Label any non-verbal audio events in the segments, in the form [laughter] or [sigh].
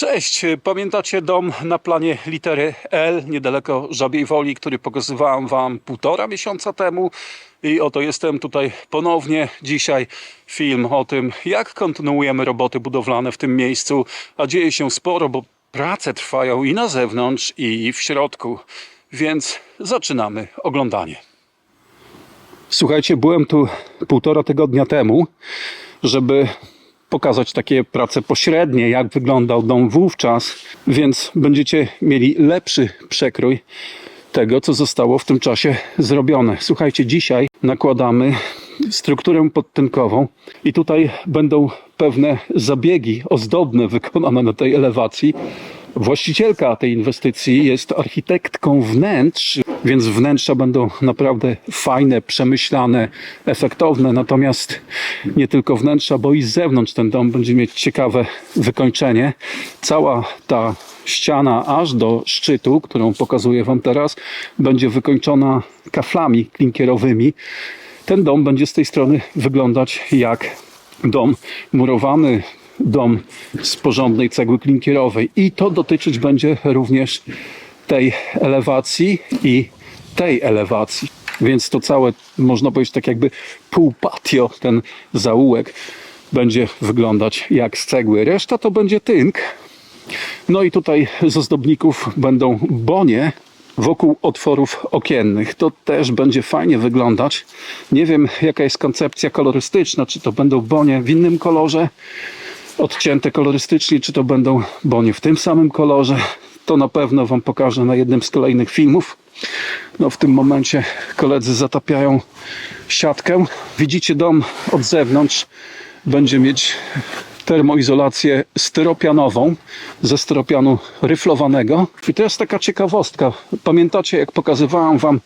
Cześć, pamiętacie dom na planie litery L niedaleko Żabiej Woli, który pokazywałem Wam półtora miesiąca temu i oto jestem tutaj ponownie. Dzisiaj film o tym, jak kontynuujemy roboty budowlane w tym miejscu, a dzieje się sporo, bo prace trwają i na zewnątrz i w środku, więc zaczynamy oglądanie. Słuchajcie, byłem tu półtora tygodnia temu, żeby pokazać takie prace pośrednie, jak wyglądał dom wówczas, więc będziecie mieli lepszy przekrój tego, co zostało w tym czasie zrobione. Słuchajcie, dzisiaj nakładamy strukturę podtynkową i tutaj będą pewne zabiegi ozdobne wykonane na tej elewacji. Właścicielka tej inwestycji jest architektką wnętrz, więc wnętrza będą naprawdę fajne, przemyślane, efektowne. Natomiast nie tylko wnętrza, bo i z zewnątrz ten dom będzie mieć ciekawe wykończenie. Cała ta ściana aż do szczytu, którą pokazuję Wam teraz, będzie wykończona kaflami klinkierowymi. Ten dom będzie z tej strony wyglądać jak dom murowany, dom z porządnej cegły klinkierowej. I to dotyczyć będzie również tej elewacji i tej elewacji. Więc to całe, można powiedzieć, tak jakby pół patio, ten zaułek będzie wyglądać jak z cegły. Reszta to będzie tynk. No i tutaj z ozdobników będą bonie wokół otworów okiennych. To też będzie fajnie wyglądać. Nie wiem, jaka jest koncepcja kolorystyczna, czy to będą bonie w innym kolorze, odcięte kolorystycznie, czy to będą bonie w tym samym kolorze. To na pewno Wam pokażę na jednym z kolejnych filmów. No w tym momencie koledzy zatapiają siatkę. Widzicie dom od zewnątrz. Będzie mieć termoizolację styropianową ze styropianu ryflowanego. I to jest taka ciekawostka. Pamiętacie, jak pokazywałem Wam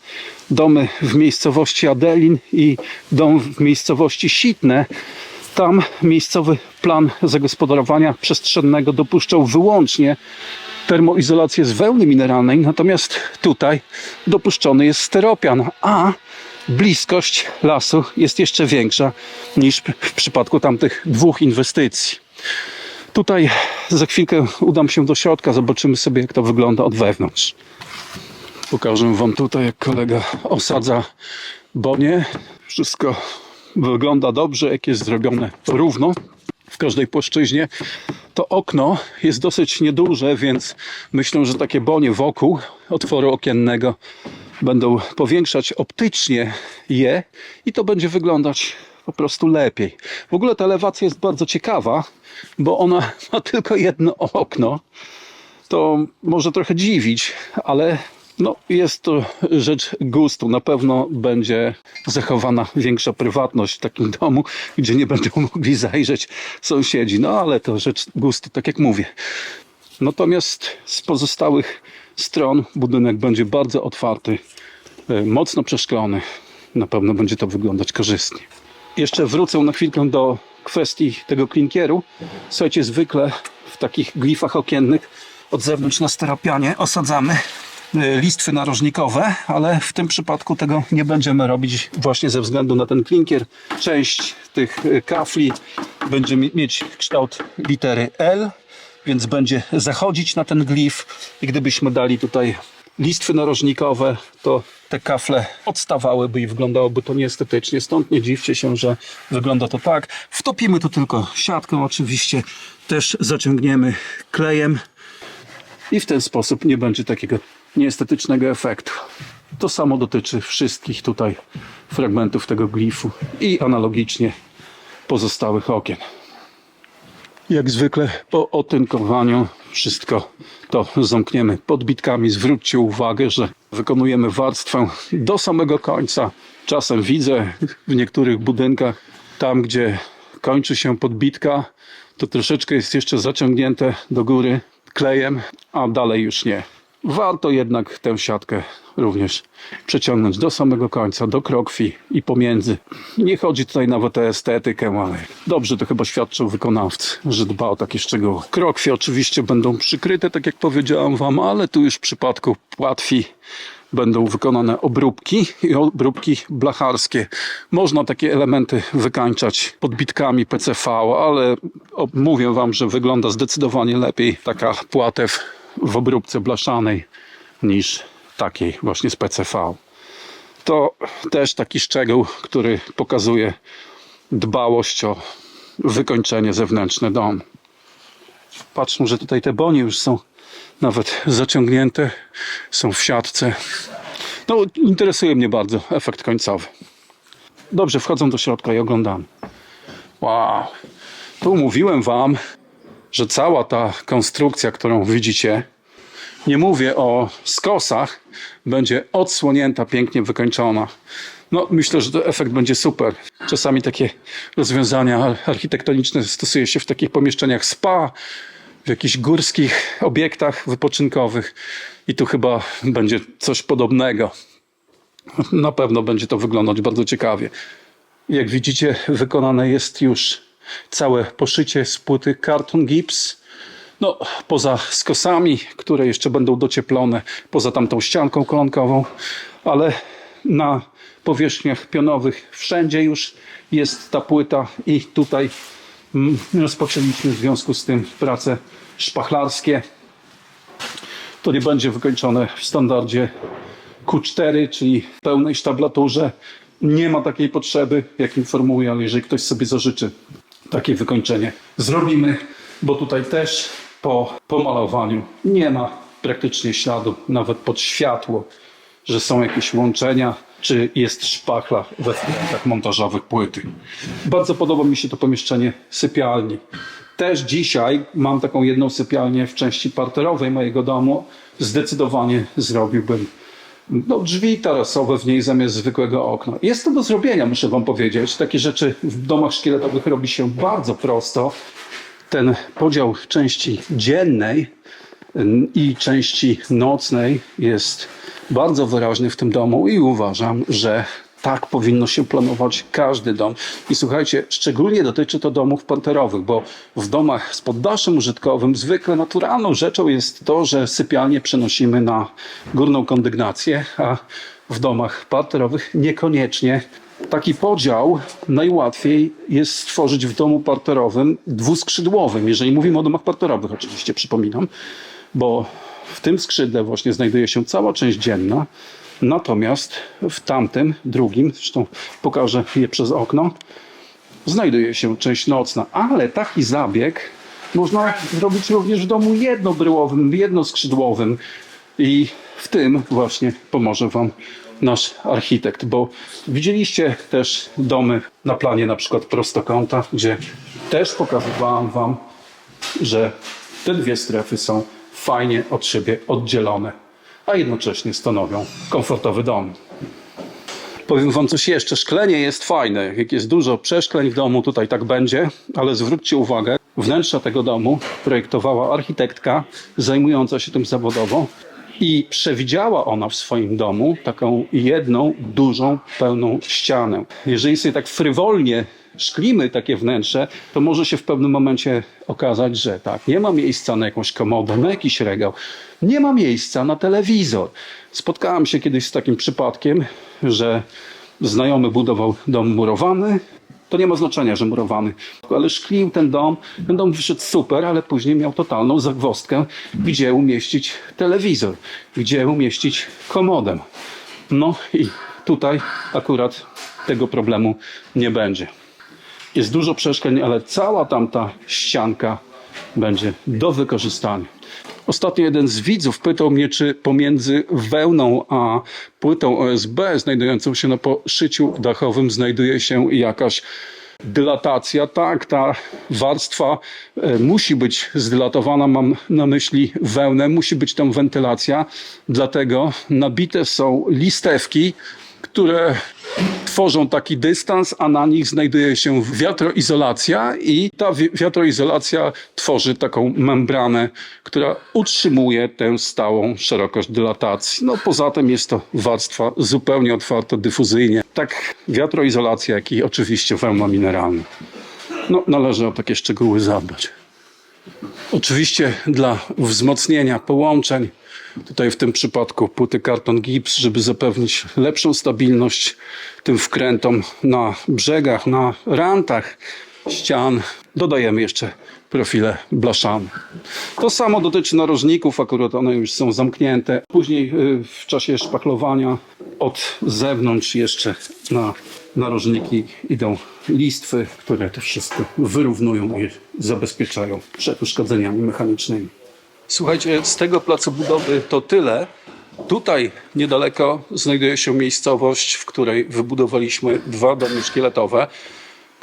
domy w miejscowości Adelin i dom w miejscowości Sitne? Tam miejscowy plan zagospodarowania przestrzennego dopuszczał wyłącznie termoizolację z wełny mineralnej, natomiast tutaj dopuszczony jest styropian, a bliskość lasu jest jeszcze większa niż w przypadku tamtych dwóch inwestycji. Tutaj za chwilkę udam się do środka, zobaczymy sobie jak to wygląda od wewnątrz. Pokażę Wam tutaj jak kolega osadza bonie. Wszystko wygląda dobrze, jak jest zrobione równo w każdej płaszczyźnie. To okno jest dosyć nieduże, więc myślę, że takie bonie wokół otworu okiennego będą powiększać optycznie je i to będzie wyglądać po prostu lepiej. W ogóle ta elewacja jest bardzo ciekawa, bo ona ma [laughs] tylko jedno okno. To może trochę dziwić, ale no, jest to rzecz gustu. Na pewno będzie zachowana większa prywatność w takim domu, gdzie nie będą [laughs] mogli zajrzeć sąsiedzi. No ale to rzecz gustu, tak jak mówię. Natomiast z pozostałych stron budynek będzie bardzo otwarty, e, mocno przeszklony. Na pewno będzie to wyglądać korzystnie. Jeszcze wrócę na chwilkę do kwestii tego klinkieru. Słuchajcie, zwykle w takich glifach okiennych od zewnątrz na steropianie osadzamy listwy narożnikowe, ale w tym przypadku tego nie będziemy robić właśnie ze względu na ten klinkier. Część tych y, kafli będzie mi- mieć kształt litery L, więc będzie zachodzić na ten glif i gdybyśmy dali tutaj listwy narożnikowe, to te kafle odstawałyby i wyglądałoby to nieestetycznie. Stąd nie dziwcie się, że wygląda to tak. Wtopimy tu tylko siatkę, oczywiście też zaciągniemy klejem i w ten sposób nie będzie takiego nieestetycznego efektu. To samo dotyczy wszystkich tutaj fragmentów tego glifu i analogicznie pozostałych okien. Jak zwykle po otynkowaniu wszystko to zamkniemy podbitkami. Zwróćcie uwagę, że wykonujemy warstwę do samego końca. Czasem widzę w niektórych budynkach, tam gdzie kończy się podbitka, to troszeczkę jest jeszcze zaciągnięte do góry klejem, a dalej już nie. Warto jednak tę siatkę również przeciągnąć do samego końca, do krokwi i pomiędzy. Nie chodzi tutaj nawet o estetykę, ale dobrze to chyba świadczą wykonawcy, że dba o takie szczegóły. Krokwie oczywiście będą przykryte, tak jak powiedziałem Wam, ale tu już w przypadku płatwi będą wykonane obróbki i obróbki blacharskie. Można takie elementy wykańczać podbitkami PCV, ale mówię Wam, że wygląda zdecydowanie lepiej taka płatew w obróbce blaszanej niż takiej właśnie z PCV. To też taki szczegół, który pokazuje dbałość o wykończenie zewnętrzne domu. Patrzą, że tutaj te bonie już są nawet zaciągnięte, są w siatce. No, interesuje mnie bardzo efekt końcowy. Dobrze, wchodzą do środka i oglądamy. Wow. Tu mówiłem Wam, że cała ta konstrukcja, którą widzicie, nie mówię o skosach, będzie odsłonięta, pięknie wykończona. No, myślę, że to efekt będzie super. Czasami takie rozwiązania architektoniczne stosuje się w takich pomieszczeniach spa, w jakichś górskich obiektach wypoczynkowych i tu chyba będzie coś podobnego. Na pewno będzie to wyglądać bardzo ciekawie. Jak widzicie, wykonane jest już całe poszycie z płyty karton gips. No, poza skosami, które jeszcze będą docieplone, poza tamtą ścianką kolonkową, ale na powierzchniach pionowych wszędzie już jest ta płyta i tutaj mm, rozpoczęliśmy w związku z tym prace szpachlarskie. To nie będzie wykończone w standardzie Q4, czyli pełnej sztablaturze. Nie ma takiej potrzeby, jak informuję, ale jeżeli ktoś sobie zażyczy takie wykończenie, zrobimy, bo tutaj też po pomalowaniu nie ma praktycznie śladu, nawet pod światło, że są jakieś łączenia, czy jest szpachla we wkładach montażowych płyty. Bardzo podoba mi się to pomieszczenie sypialni. Też dzisiaj mam taką jedną sypialnię w części parterowej mojego domu. Zdecydowanie zrobiłbym no, drzwi tarasowe w niej zamiast zwykłego okna. Jest to do zrobienia, muszę Wam powiedzieć. Takie rzeczy w domach szkieletowych robi się bardzo prosto. Ten podział części dziennej i części nocnej jest bardzo wyraźny w tym domu i uważam, że tak powinno się planować każdy dom. I słuchajcie, szczególnie dotyczy to domów parterowych, bo w domach z poddaszem użytkowym zwykle naturalną rzeczą jest to, że sypialnie przenosimy na górną kondygnację, a w domach parterowych niekoniecznie. Taki podział najłatwiej jest stworzyć w domu parterowym dwuskrzydłowym, jeżeli mówimy o domach parterowych, oczywiście przypominam, bo w tym skrzydle właśnie znajduje się cała część dzienna, natomiast w tamtym drugim, zresztą pokażę je przez okno, znajduje się część nocna, ale taki zabieg można zrobić również w domu jednobryłowym, jednoskrzydłowym. I w tym właśnie pomoże Wam nasz architekt, bo widzieliście też domy na planie na przykład prostokąta, gdzie też pokazywałam Wam, że te dwie strefy są fajnie od siebie oddzielone, a jednocześnie stanowią komfortowy dom. Powiem Wam coś jeszcze. Szklenie jest fajne. Jak jest dużo przeszkleń w domu, tutaj tak będzie, ale zwróćcie uwagę, wnętrza tego domu projektowała architektka zajmująca się tym zawodowo i przewidziała ona w swoim domu taką jedną, dużą, pełną ścianę. Jeżeli sobie tak frywolnie szklimy takie wnętrze, to może się w pewnym momencie okazać, że tak, nie ma miejsca na jakąś komodę, na jakiś regał, nie ma miejsca na telewizor. Spotkałem się kiedyś z takim przypadkiem, że znajomy budował dom murowany, to nie ma znaczenia, że murowany, ale szklił ten dom. Ten dom wyszedł super, ale później miał totalną zagwozdkę, gdzie umieścić telewizor, gdzie umieścić komodę. No i tutaj akurat tego problemu nie będzie. Jest dużo przeszkleń, ale cała tamta ścianka będzie do wykorzystania. Ostatnio jeden z widzów pytał mnie, czy pomiędzy wełną a płytą OSB znajdującą się na poszyciu dachowym znajduje się jakaś dylatacja. Tak, ta warstwa e, musi być zdylatowana, mam na myśli wełnę, musi być tam wentylacja, dlatego nabite są listewki, które tworzą taki dystans, a na nich znajduje się wiatroizolacja i ta wi- wiatroizolacja tworzy taką membranę, która utrzymuje tę stałą szerokość dylatacji. No poza tym jest to warstwa zupełnie otwarta dyfuzyjnie. Tak wiatroizolacja, jak i oczywiście wełna mineralna. No należy o takie szczegóły zadbać. Oczywiście dla wzmocnienia połączeń, tutaj w tym przypadku płyty karton gips, żeby zapewnić lepszą stabilność tym wkrętom na brzegach, na rantach ścian, dodajemy jeszcze profile blaszane. To samo dotyczy narożników, akurat one już są zamknięte. Później y, w czasie szpachlowania od zewnątrz jeszcze na narożniki idą listwy, które to wszystko wyrównują i zabezpieczają przed uszkodzeniami mechanicznymi. Słuchajcie, z tego placu budowy to tyle. Tutaj niedaleko znajduje się miejscowość, w której wybudowaliśmy dwa domy szkieletowe.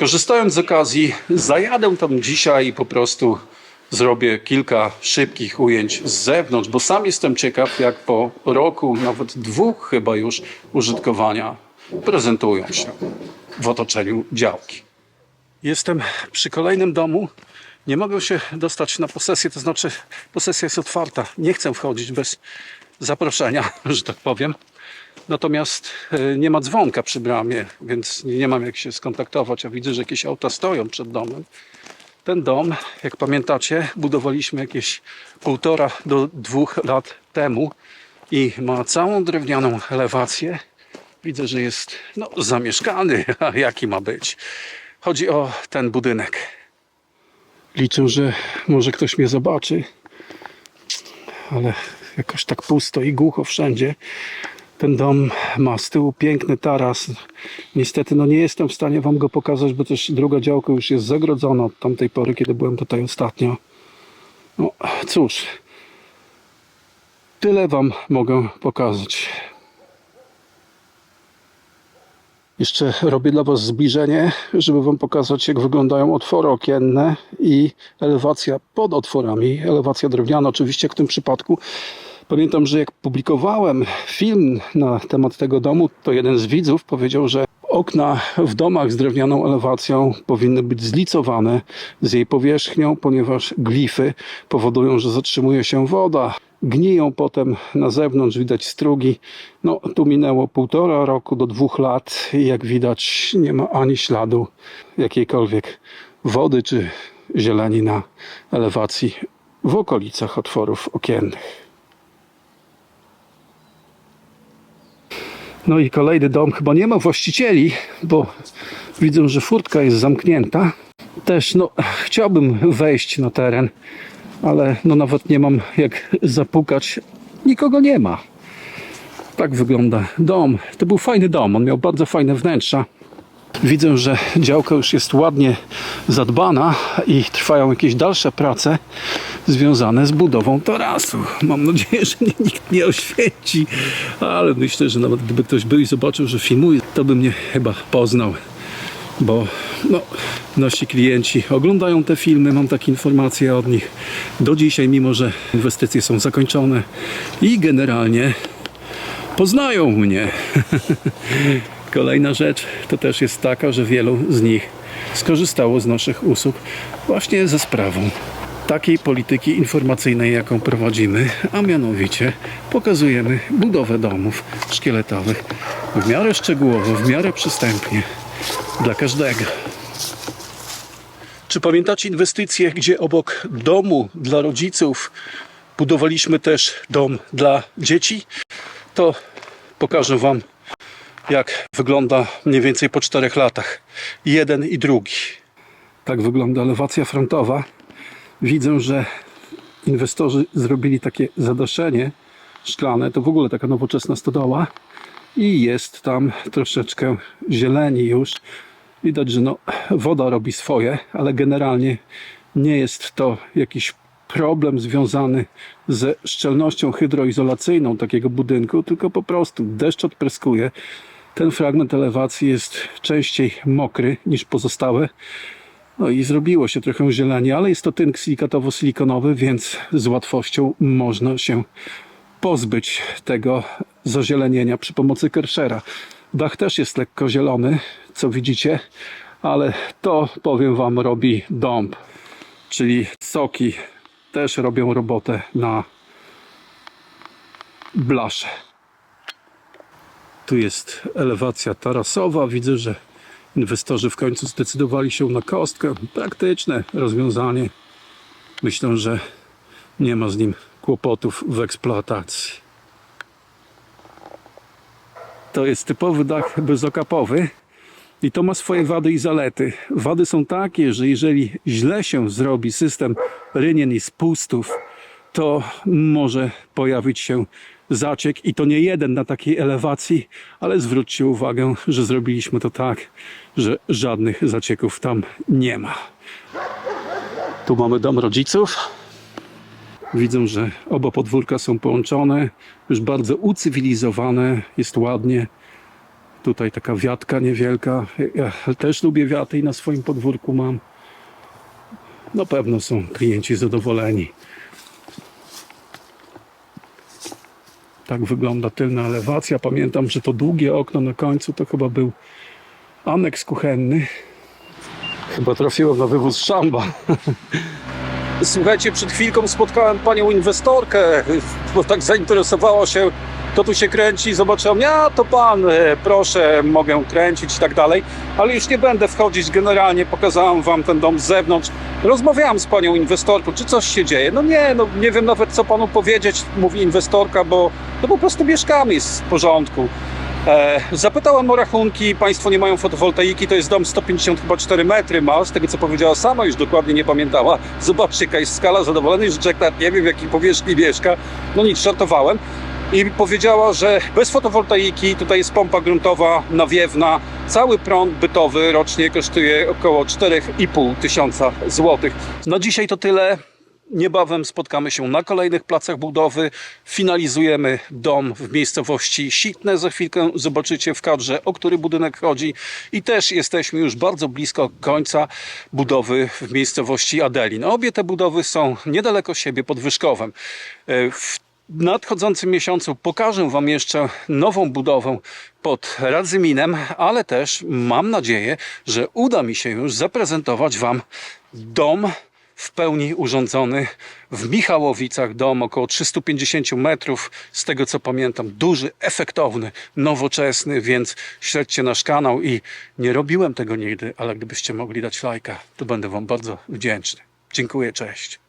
Korzystając z okazji, zajadę tam dzisiaj i po prostu zrobię kilka szybkich ujęć z zewnątrz, bo sam jestem ciekaw, jak po roku, nawet dwóch chyba już użytkowania, prezentują się w otoczeniu działki. Jestem przy kolejnym domu. Nie mogę się dostać na posesję, to znaczy posesja jest otwarta. Nie chcę wchodzić bez zaproszenia, [laughs] że tak powiem. Natomiast e, nie ma dzwonka przy bramie, więc nie mam jak się skontaktować. A widzę, że jakieś auta stoją przed domem. Ten dom, jak pamiętacie, budowaliśmy jakieś półtora do dwóch lat temu i ma całą drewnianą elewację. Widzę, że jest no, zamieszkany, [laughs] a jaki ma być. Chodzi o ten budynek. Liczę, że może ktoś mnie zobaczy, ale jakoś tak pusto i głucho wszędzie. Ten dom ma z tyłu piękny taras. Niestety no nie jestem w stanie Wam go pokazać, bo też druga działka już jest zagrodzona od tamtej pory, kiedy byłem tutaj ostatnio. No cóż, tyle Wam mogę pokazać. Jeszcze robię dla Was zbliżenie, żeby Wam pokazać, jak wyglądają otwory okienne i elewacja pod otworami. Elewacja drewniana, oczywiście w tym przypadku. Pamiętam, że jak publikowałem film na temat tego domu, to jeden z widzów powiedział, że okna w domach z drewnianą elewacją powinny być zlicowane z jej powierzchnią, ponieważ glify powodują, że zatrzymuje się woda. Gniją potem na zewnątrz, widać strugi. No, tu minęło półtora roku do dwóch lat i jak widać nie ma ani śladu jakiejkolwiek wody czy zieleni na elewacji w okolicach otworów okiennych. No i kolejny dom chyba nie ma właścicieli, bo widzę, że furtka jest zamknięta. Też no, chciałbym wejść na teren, ale no nawet nie mam jak zapukać. Nikogo nie ma. Tak wygląda dom. To był fajny dom, on miał bardzo fajne wnętrza. Widzę, że działka już jest ładnie zadbana i trwają jakieś dalsze prace związane z budową tarasu. Mam nadzieję, że mnie nikt nie oświeci, ale myślę, że nawet gdyby ktoś był i zobaczył, że filmuję, to by mnie chyba poznał. Bo no, nasi klienci oglądają te filmy, mam takie informacje od nich do dzisiaj, mimo że inwestycje są zakończone i generalnie poznają mnie. [laughs] Kolejna rzecz to też jest taka, że wielu z nich skorzystało z naszych usług właśnie ze sprawą takiej polityki informacyjnej, jaką prowadzimy, a mianowicie pokazujemy budowę domów szkieletowych w miarę szczegółowo, w miarę przystępnie dla każdego. Czy pamiętacie inwestycje, gdzie obok domu dla rodziców budowaliśmy też dom dla dzieci? To pokażę Wam jak wygląda mniej więcej po czterech latach. Jeden i drugi. Tak wygląda elewacja frontowa. Widzę, że inwestorzy zrobili takie zadaszenie szklane. To w ogóle taka nowoczesna stodoła. I jest tam troszeczkę zieleni już. Widać, że no, woda robi swoje, ale generalnie nie jest to jakiś problem związany ze szczelnością hydroizolacyjną takiego budynku, tylko po prostu deszcz odpryskuje. Ten fragment elewacji jest częściej mokry niż pozostałe. No i zrobiło się trochę zieleni, ale jest to tynk silikatowo-silikonowy, więc z łatwością można się pozbyć tego zazielenienia przy pomocy Kershera. Dach też jest lekko zielony, co widzicie, ale to powiem Wam robi dąb, czyli soki też robią robotę na blasze. Tu jest elewacja tarasowa. Widzę, że inwestorzy w końcu zdecydowali się na kostkę. Praktyczne rozwiązanie. myślę, że nie ma z nim kłopotów w eksploatacji. To jest typowy dach bezokapowy i to ma swoje wady i zalety. Wady są takie, że jeżeli źle się zrobi system rynien i spustów, to może pojawić się zaciek i to nie jeden na takiej elewacji, ale zwróćcie uwagę, że zrobiliśmy to tak, że żadnych zacieków tam nie ma. Tu mamy dom rodziców. Widzę, że oba podwórka są połączone, już bardzo ucywilizowane, jest ładnie. Tutaj taka wiatka niewielka. Ja też lubię wiaty i na swoim podwórku mam. Na pewno są klienci zadowoleni. Tak wygląda tylna elewacja. Pamiętam, że to długie okno na końcu to chyba był aneks kuchenny. Chyba trafiłem na wywóz szamba. Słuchajcie, przed chwilką spotkałem panią inwestorkę, bo tak zainteresowała się, to tu się kręci, zobaczyłem, ja to pan, e, proszę, mogę kręcić i tak dalej, ale już nie będę wchodzić, generalnie pokazałem wam ten dom z zewnątrz, rozmawiałem z panią inwestorką, czy coś się dzieje, no nie, no nie wiem nawet co panu powiedzieć, mówi inwestorka, bo no po prostu mieszkamy, jest w porządku. E, zapytałem o rachunki, państwo nie mają fotowoltaiki, to jest dom 154 metry ma, z tego co powiedziała sama, już dokładnie nie pamiętała. Zobaczcie jaka jest skala, zadowolony, że Jack nie wiem w jakiej powierzchni mieszka. No nic, żartowałem. I powiedziała, że bez fotowoltaiki, tutaj jest pompa gruntowa, nawiewna, cały prąd bytowy rocznie kosztuje około 4,5 tysiąca złotych. Na dzisiaj to tyle. Niebawem spotkamy się na kolejnych placach budowy. Finalizujemy dom w miejscowości Sitne. Za chwilkę zobaczycie w kadrze, o który budynek chodzi. I też jesteśmy już bardzo blisko końca budowy w miejscowości Adelin. Obie te budowy są niedaleko siebie pod Wyszkowem. E, W nadchodzącym miesiącu pokażę Wam jeszcze nową budowę pod Radzyminem, ale też mam nadzieję, że uda mi się już zaprezentować Wam dom w pełni urządzony w Michałowicach. Dom około 350 metrów, z tego co pamiętam, duży, efektowny, nowoczesny, więc śledźcie nasz kanał i nie robiłem tego nigdy, ale gdybyście mogli dać lajka, to będę Wam bardzo wdzięczny. Dziękuję, cześć.